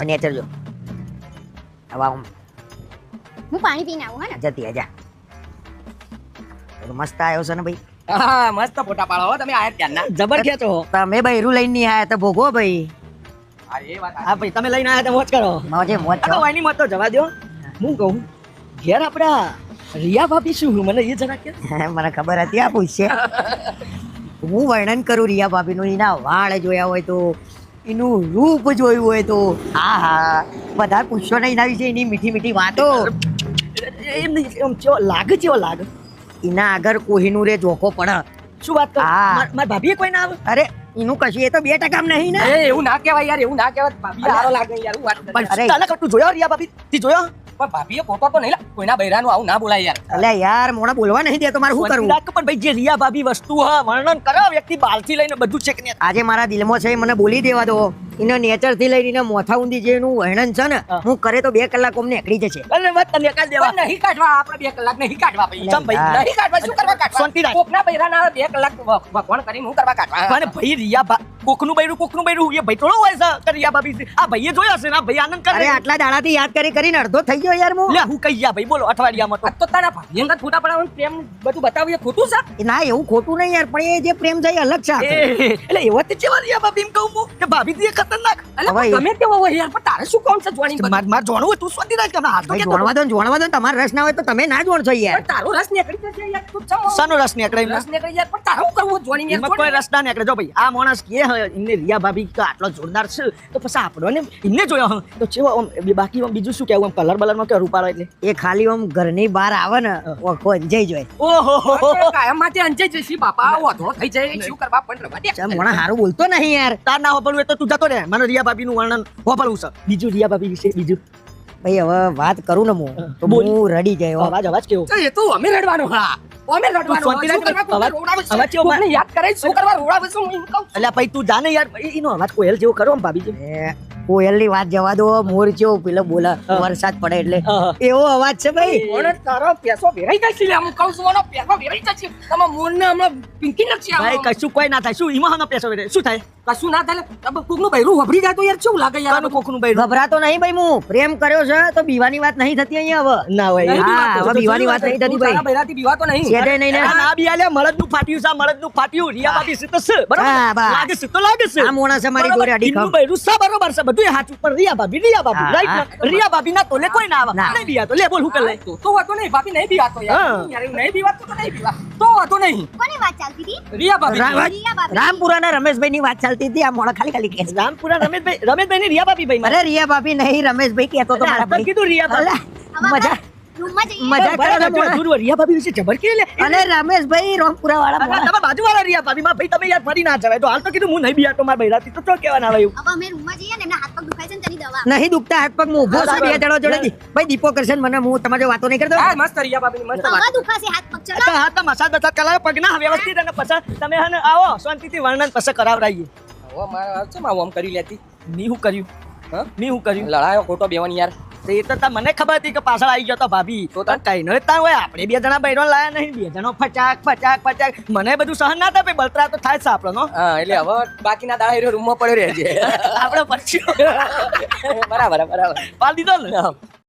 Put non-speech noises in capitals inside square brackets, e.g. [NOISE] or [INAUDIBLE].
અને નેચર જો હવે આમ હું પાણી પીને આવું હા ને? જતી જા તો મસ્ત આવ્યો છે ને ભાઈ? હા મસ્ત ફોટા પાડો હો તમે આયા ના જબર ખેંચો તમે બૈરું લઈને નહીં આયા તો ભોગો ભાઈ. હા એ વાત હા ભાઈ તમે લઈને આયા તો મોજ કરો. મોજે મોજ કરો છો મત તો જવા દો. હું કહું ઘેર આપડા રિયા ભાભી શું મને એ જરા કે [LAUGHS] મને ખબર હતી આ પૂછશે. હું વર્ણન કરું રિયા ભાભીનું એના વાળ જોયા હોય તો. એનું રૂપ જોયું હોય તો હા હા વધારે પૂછશો નહીં એના વિશે એની મીઠી મીઠી વાતો. ચેવો લાગે ચેવો લાગે? એના આગળ કોહીનું રે જોખો પડે શું વાત કરો? હા. મારા ભાભીએ કોઈ ના આવે? અરે એનું કશું એ તો બે ટકા નહીં ને. એવું ના કહેવાય યાર એવું ના કહેવાય. ભાભી સારો લાગે યાર વાત. અરે. ચાલે જોયો રિયા ભાભી? તી જોયો? પણ ભાભીએ ફોટો તો નહીં કોઈના બૈરાનું આવું ના બોલાય યાર. અલે યાર મોણા બોલવા નહીં દેતો મારે શું કરવું રાખ પણ ભાઈ જે રિયા ભાભી વસ્તુ હા વર્ણન કરે વ્યક્તિ બાલથી લઈને બધું છે કે આજે મારા દિલમાં છે મને બોલી દેવા દો. એના નેચરથી લઈને મોથા ઊંધી જે એનું વર્ણન છે ને હું. કરે તો બે કલાક અમને એકડી જશે. અરે વાત તને કાલ દેવા. નહીં કાઢવા આપણે બે કલાક નહીં કાઢવા ભાઈ. ચમ ભાઈ, નહીં કાઢવા શું કરવા કાઢવા? શાંતિ રાખ. કોકના બૈરાના બે કલાક વખવાણ કરીને હું કરવા કાઢવા? અને ભાઈ રિયા કોકનું બૈરું કોકનું બૈરું. એ ભાઈ થોડો હોય છે કે રિયા ભાભી આ ભાઈએ જોયો છે ને ભાઈ આનંદ અરે આટલા દાડાથી યાદ કરી કરીને અડધો થઈ ગયો યાર હું. લે હું કહી ગયા ભાઈ બોલો અઠવાડિયામાં તો. તો તારા અંગત ફોટા પડાવવાનું પ્રેમ બધું બતાવ્યું ખોટું છે? ના એવું ખોટું નહીં યાર પણ એ જે પ્રેમ છે એ અલગ છે એટલે એવા તે ચેવા રિયા ભાભી એમ કહું હું કે ભાભી થી ખતરનાક. પણ ગમે તેવો હોય યાર પણ તારે શું કોણ છે જોણી? માર માર જોણવું હોય તું સ્વાતી રાખ તમે હાથ તો કે જોણવા દો જોણવા દો ને. તમારે રસ ના હોય તો તમે ના જોણશો યાર. પણ તારો રસ નીકળી જશે યાર તું સાનો રસ નીકળે? રસ નીકળી યાર પણ તારું કરવું જોણી ને કોઈ રસ ના નીકળે. જો ભાઈ આ માણસ કે હે, એમને રિયા ભાભી તો આટલો જોરદાર છે તો પછી આપણો ને એમને જોયો હં, તો ચેવો આમ બાકી આમ બીજું શું કહેવું આમ કલર બલરમાં કે રૂપાળો એટલે? એ ખાલી આમ ઘરની બહાર આવે ને ઓખો અંજાઈ જોય ઓહો. કાયમ માટે અંજાઈ જઈશી બાપા વધો થઈ જાય શું કરવા પણ રવા દે. ચમ મોણા હારું બોલતો નહીં યાર. તાર ના હોપડવું હોય તો તું જતો રે મને રિયા ભાભી નું વર્ણન હોપડવું છે. બીજું રિયા ભાભી વિશે બીજું? ભાઈ હવે વાત કરું ને હું તો. હું રડી ગયો. અવાજ અવાજ કેવો? એ તો અમે રડવાનું હા. અમે રડવાનું રોડાવે કેવો કોકને યાદ કરે શું કરવા રોડાવે છે? હું કહું અલ્યા ભાઈ તું જાને યાર. એનો અવાજ કોયલ જેવો કરો આમ ભાભી જેવો. એ કોયલની વાત જવા દો મોર જેવો પેલો બોલે વરસાદ પડે એટલે એવો અવાજ છે ભાઈ પણ તારો પેસો વેરાઈ જાય છે. હું કહું છું, આનો પેસો વેરાઈ જાય છે. તમે મોરને હમણાં પિંકી આમાં. ભાઈ કશું કોઈ ના થાય શું એમાં હનો પેસો વેરે? શું થાય કશું ના થાય લે. કોકનું બૈરું વભરી જાય તો યાર શું લાગે યાર કોકનું બૈરું? ગભરાતો નહીં ભાઈ હું પ્રેમ કર્યો છે તો બીવાની વાત નહીં થતી અહીંયા હવે ના હોય હા. હવે બીવાની વાત નહીં થતી ભાઈ. બૈરાથી બીવાતો નહીં. છેદે નહીં ને આ ના બી આલ્યા, મળદનું ફાટ્યું છે, મળદનું ફાટ્યું. રિયા બાપી સિતસ બરાબર? લાગે છે તો લાગે છે. આ માણસે મારી ગોરે અડી ખાવ. બૈરું સા બરોબર છે, બધું હાચું. પણ રિયા ભાભી, રિયા ભાભી. ને? રિયા ભાભી ના તોલે કોઈ ના આવે. નહીં નહીં બીવાતો. લે, બોલ, હું કરી લઈ? તો તો વાતો નહીં ભાભી નહીં બીવાતો યાર યાર એવું નહીં બીવાતો તો નહીં બીવા તો વાતો નહીં કોની વાત ચાલતી હતી રિયા ભાભી રા- રિયા ભાભી. રામપુરાના રમેશભાઈ ની વાત ચાલતી હતી આ મોણા ખાલી ખાલી કે. રામપુરા રમેશભાઈ રમેશભાઈ ની રિયા ભાભી ભાઈ મારે. અરે રિયા ભાભી નહીં રમેશભાઈ કહેતો તો મારા ભાઈ કીધું રિયા ભાભી. મજા આપણે રૂમમાં જઈએ. મજા કરે બરાબર, છે મોણા. જોયું, રિયા ભાભી વિશે જબર કે લે. અને રમેશભાઈ રામપુરા વાળા તમે મોણા. બાજુવાળા રિયા ભાભી માં ભાઈ તમે યાર ફરી ના જવાય. તો હાલ તો કીધું હું નહીં મારા તો ચો કહેવાના આવે હવે અમે રૂમમાં જઈએ ને એમના હાથ પગ દુખાય છે ને તેની દવા. નહીં દુખતા હાથ પગ હું ઊભો છું બે જણો જોડે. ભાઈ દીપો કરશે મને હું તમારી વાતો નહીં કરતો. હા મસ્ત રિયા ભાભી મસ્ત વાત. દુખાશે હાથ પગ તો ચલો મસાજ બસાજ કરાવો પગના વ્યવસ્થિત અને પછી તમે આવો શાંતિ આવો શાંતિથી વર્ણન પછી કરાવડાવીએ હવે મારે છે માં ઓમ કરી લેતી. મી હું કર્યું? હા? મી હું કર્યું? લડાયો ખોટો બેવાની યાર. તો એ તો તા મને ખબર હતી કે પાછળ આવી ગયો તો ભાભી. તો તને કઈ ન તા હોય આપણે બે જણા બૈરો લાયા નહીં બે જણો ફચાક ફચાક ફચાક. મને બધું સહન ના થાય બળતરા તો થાય છે આપણો નો? એટલે હવે બાકીના દાડા રૂમમાં પડ્યો રહેજે. [LAUGHS] આપણે પછી [LAUGHS] બરાબર બરાબર. પાલ દીધો ને?